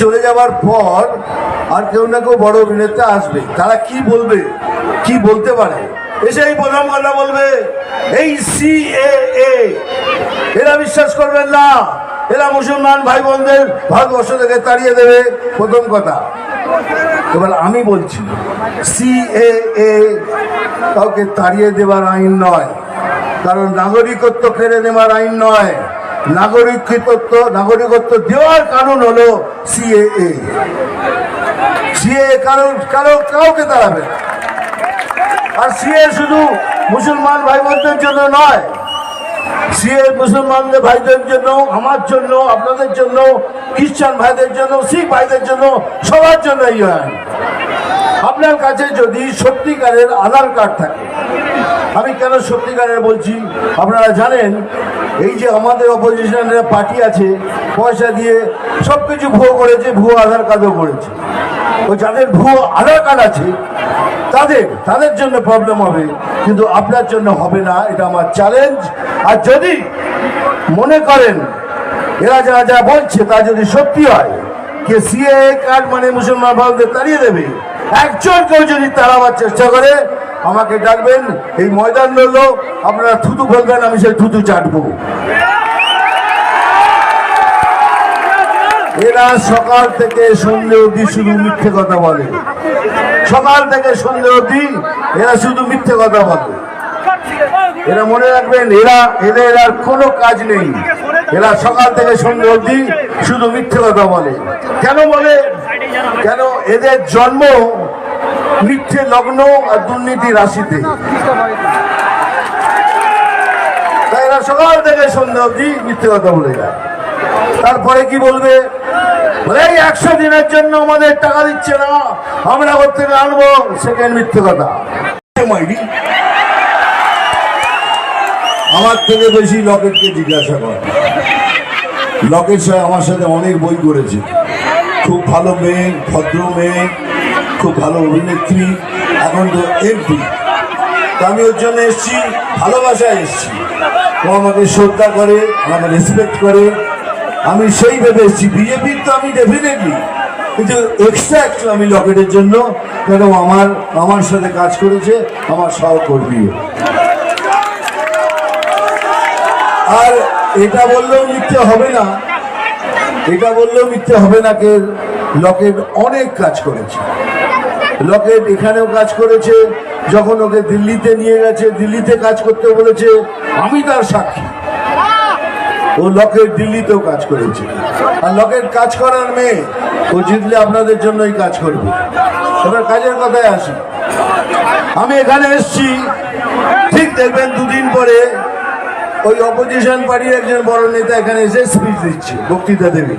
চলে যাওয়ার পর আর কেউ না কেউ বড় অভিনেতা আসবে। তারা কি বলবে? কি বলতে পারে? এসে এই প্রথম কথা বলবে, এই সি এরা বিশ্বাস করবেন না। এরা মুসলমান ভাই বোনদের ভারতবর্ষ থেকে তাড়িয়ে দেবে। প্রথম কথা। এবার আমি বলছি সি এ কাউকে তাড়িয়ে দেওয়ার আইন নয়, কারণ নাগরিকত্ব কেড়ে নেওয়ার আইন নয়। নাগরিকত্ব নাগরিকত্ব দেওয়ার কারণ হলো সিএএ সিএ কারণ কারও কাউকে দাঁড়াবে। আর সিএ শুধু মুসলমান ভাই বোনদের জন্য নয় সিএ মুসলমানদের ভাইদের জন্য, আমার জন্য, আপনাদের জন্য, খ্রিস্টান ভাইদের জন্য, শিখ ভাইদের জন্য, সবার জন্য এই আইন আপনার কাছে যদি সত্যিকারের আধার কার্ড থাকে, আমি কেন সত্যিকারের বলছি? আপনারা জানেন এই যে আমাদের অপোজিশনের পার্টি আছে, পয়সা দিয়ে সব কিছু ভুয়ো করেছে, ভুয়ো আধার কার্ডও করেছে। ও যাদের ভুয়ো আধার কার্ড আছে, তাদের তাদের জন্য প্রবলেম হবে, কিন্তু আপনার জন্য হবে না, এটা আমার চ্যালেঞ্জ আর যদি মনে করেন, এরা যারা যা বলছে, তা যদি সত্যি হয় যে সিএ কার্ড মানে মুসলমান ভারতদের তাড়িয়ে দেবে? একজন কেউ যদি তাড়াবার চেষ্টা করে আমাকে ডাকবেন, এই ময়দান রইল আপনারা থুতু বলবেন আমি সেই থুতু চাটবো। এরা সকাল থেকে সন্ধ্যে অবধি শুধু মিথ্যে কথা বলে। সকাল থেকে সন্ধ্যে অবধি এরা শুধু মিথ্যে কথা বলে। এরা মনে রাখবেন, এরা, এদের আর কোনো কাজ নেই। এরা সকাল থেকে সন্ধ্যে অবধি শুধু মিথ্যে কথা বলে। কেন বলে? কেন? এদের জন্ম মিথ্যে লগ্ন আর দুর্নীতি রাশিতে। সকাল থেকে সন্ধ্যে অবধি মিথ্যে কথা বলে যায়। তারপরে কি বলবে? একশো দিনের জন্য আমাদের টাকা দিচ্ছে না, আমরা থেকে আনব। সেকেন্ড মিথ্যে কথা? আমার থেকে বেশি লকেটকে জিজ্ঞাসা করে? লকেট সাহেব আমার সাথে অনেক বই করেছে। খুব ভালো মেয়ে, ভদ্র মেয়ে খুব ভালো অভিনেত্রী এখন তো এমপি। তো আমি ওর জন্য এসছি, ভালোবাসায় এসছি। ও আমাকে শ্রদ্ধা করে, আমাকে রেসপেক্ট করে। আমি সেই ভেবে এসছি, বিজেপির তো আমি ডেফিনেটলি কিন্তু এক্সট্রা একটু আমি লকেটের জন্য, কেন আমার আমার সাথে কাজ করেছে, আমার সহকর্মীও আর এটা বললেও মিথ্যে হবে না। এটা বললেও মিথ্যে হবে না, কে লকেট অনেক কাজ করেছে। লকেট এখানেও কাজ করেছে, যখন ওকে দিল্লিতে নিয়ে গেছে, দিল্লিতে কাজ করতে বলেছে, আমি তার সাক্ষী। ও লকেট দিল্লিতেও কাজ করেছে। আর লকেট কাজ করার মেয়ে, ও জিতলে আপনাদের জন্যই কাজ করবে। এবার কাজের কথায় আসি। আমি এখানে এসছি, ঠিক দেখবেন দুদিন পরে, ওই অপোজিশন পার্টির একজন বড় নেতা এখানে এসে স্পিচ দিচ্ছে, বক্তৃতা দেবে।